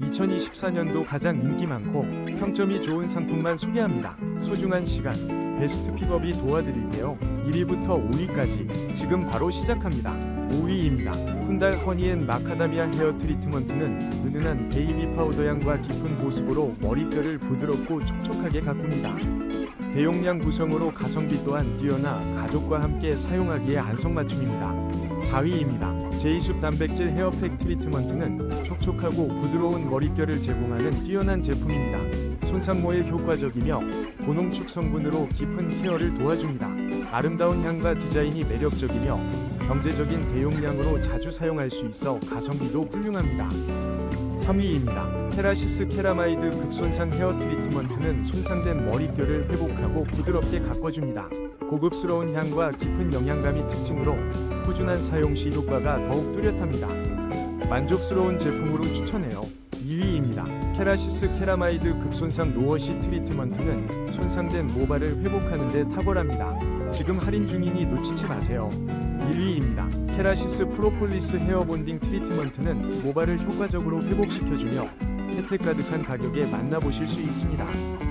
2024년도 가장 인기 많고 평점이 좋은 상품만 소개합니다. 소중한 시간, 베스트 픽업이 도와드릴게요. 1위부터 5위까지 지금 바로 시작합니다. 5위입니다. 훈달 허니앤 마카다미아 헤어 트리트먼트는 은은한 베이비 파우더 향과 깊은 보습으로 머릿결을 부드럽고 촉촉하게 가꿉니다. 대용량 구성으로 가성비 또한 뛰어나 가족과 함께 사용하기에 안성맞춤입니다. 4위입니다. 제이숲 단백질 헤어팩 트리트먼트는 촉촉하고 부드러운 머릿결을 제공하는 뛰어난 제품입니다. 손상모에 효과적이며 고농축 성분으로 깊은 케어를 도와줍니다. 아름다운 향과 디자인이 매력적이며 경제적인 대용량으로 자주 사용할 수 있어 가성비도 훌륭합니다. 3위입니다. 테라시스 케라마이드 극손상 헤어 트리트먼트는 손상된 머릿결을 회복하고 부드럽게 가꿔줍니다. 고급스러운 향과 깊은 영양감이 특징으로 꾸준한 사용 시 효과가 더욱 뚜렷합니다. 만족스러운 제품으로 추천해요. 2위입니다. 케라시스 케라마이드 극손상 노워시 트리트먼트는 손상된 모발을 회복하는 데 탁월합니다. 지금 할인 중이니 놓치지 마세요. 1위입니다. 케라시스 프로폴리스 헤어 본딩 트리트먼트는 모발을 효과적으로 회복시켜주며 혜택 가득한 가격에 만나보실 수 있습니다.